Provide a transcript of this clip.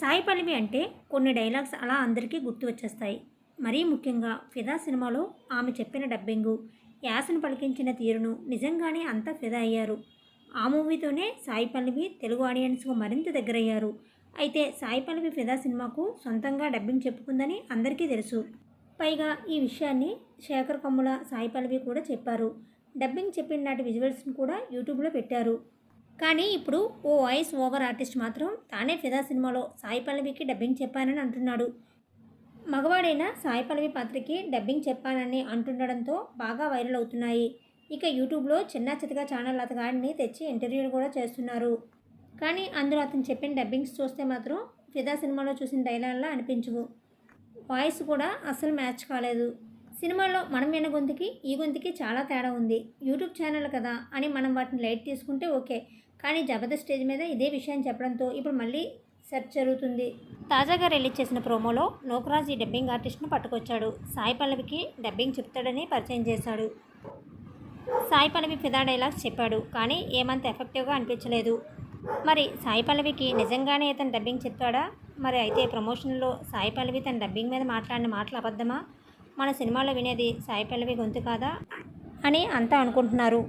సాయి పల్లవి అంటే కొన్ని డైలాగ్స్ అలా అందరికీ గుర్తు వచ్చేస్తాయి. మరీ ముఖ్యంగా ఫిదా సినిమాలో ఆమె చెప్పిన డబ్బింగు యాసను పలికించిన తీరును నిజంగానే అంతా ఫిదా అయ్యారు. ఆ మూవీతోనే సాయి పల్లవి తెలుగు ఆడియన్స్కు మరింత దగ్గరయ్యారు. అయితే సాయి పల్లవి ఫిదా సినిమాకు సొంతంగా డబ్బింగ్ చెప్పుకుందని అందరికీ తెలుసు. పైగా ఈ విషయాన్ని శేఖర్ కమ్ముల సాయి పల్లవి కూడా చెప్పారు. డబ్బింగ్ చెప్పిన నాటి విజువల్స్ని కూడా యూట్యూబ్లో పెట్టారు. కానీ ఇప్పుడు ఓ వాయిస్ ఓవర్ ఆర్టిస్ట్ మాత్రం తానే ఫిదా సినిమాలో సాయి పల్లవికి డబ్బింగ్ చెప్పానని అంటున్నాడు. మగవాడైన సాయి పల్లవి పాత్రకి డబ్బింగ్ చెప్పానని అంటుండడంతో బాగా వైరల్ అవుతున్నాయి. ఇక యూట్యూబ్లో చిన్న చితగా ఛానల్ అతగాడిని తెచ్చి ఇంటర్వ్యూలు కూడా చేస్తున్నారు. కానీ అందులో అతను చెప్పిన డబ్బింగ్స్ చూస్తే మాత్రం ఫిదా సినిమాలో చూసిన డైలాగ్లా అనిపించవు. వాయిస్ కూడా అస్సలు మ్యాచ్ కాలేదు. సినిమాలో మనం విన్న గొంతుకి ఈ గొంతుకి చాలా తేడా ఉంది. యూట్యూబ్ ఛానల్ కదా అని మనం వాటిని లైట్ తీసుకుంటే ఓకే. కానీ జబర్దస్త్ స్టేజ్ మీద ఇదే విషయాన్ని చెప్పడంతో ఇప్పుడు మళ్ళీ సెర్చ్ జరుగుతుంది. తాజాగా రిలీజ్ చేసిన ప్రోమోలో నోకరాజ్ ఈ డబ్బింగ్ ఆర్టిస్ట్ను పట్టుకొచ్చాడు. సాయి పల్లవికి డబ్బింగ్ చెప్తాడని పరిచయం చేశాడు. సాయి పల్లవి ఫిదా డైలాగ్స్ చెప్పాడు. కానీ ఏమంత ఎఫెక్టివ్గా అనిపించలేదు. మరి సాయి పల్లవికి నిజంగానే ఇతను డబ్బింగ్ చెప్తాడా మరి అయితే ప్రమోషన్లో సాయి పల్లవి తన డబ్బింగ్ మీద మాట్లాడిన మాటలు అబద్ధమా? మన సినిమాలో వినేది సాయి పల్లవి గొంతు కాదా అని అంతా అనుకుంటున్నారు.